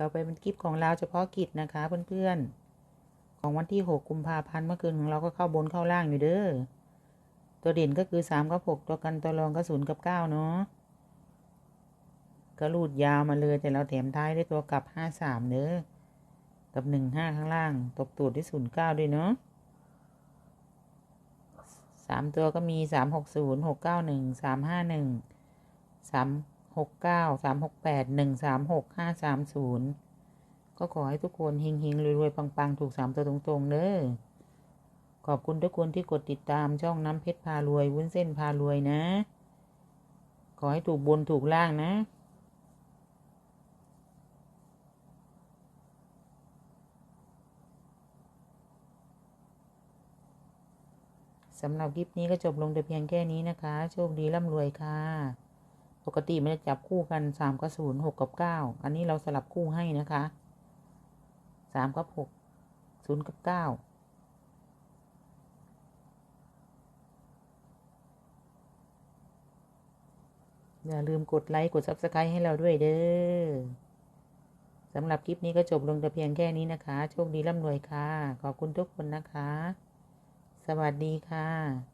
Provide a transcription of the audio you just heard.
ต่อไปเป็นคลิปของเราเฉพาะกิจนะคะเพื่อนๆ ของวันที่ 6 กุมภาพันธ์เมื่อคืนของเราก็เข้าบนเข้าล่างอยู่เด้อ ตัวเด่นก็คือ 3 กับ 6 ตัวกันตัวรองก็0กับ 9 เนาะก็รูดยาวมาเลยแต่เราแถมท้ายด้วยตัวกลับ 5 3 เด้อ กับ 1 5 ข้างล่าง ตบตูดด้วย 0 9 ด้วยเนาะสามตัวก็มี 3 6 0 6 9 1 3 5 1 3 หกเก้าสามหกแปดหนึ่งสามหกห้าสามศูนย์ก็ขอให้ทุกคนเฮงเฮงรวยรวยปังปังถูกสามตัวตรงๆเด้อขอบคุณทุกคนที่กดติดตามช่องน้ำเพชรพารวย วุ้นเส้นพารวยนะ ขอให้ถูกบนถูกล่างนะสำหรับคลิปนี้ก็จบลงแต่เพียงแค่นี้นะคะ โชคดีร่ำรวยค่ะ กติมันจะจับคู่กันสามกับศูนย์หกกับเก้าอันนี้เราสลับคู่ให้นะคะสามกับหกศูนย์กับเก้าอย่าลืมกดไลค์กด Subscribe ให้เราด้วยเด้อสำหรับคลิปนี้ก็จบลงแต่เพียงแค่นี้นะคะ โชคดีร่ำรวยค่ะ ขอบคุณทุกคนนะคะ สวัสดีค่ะ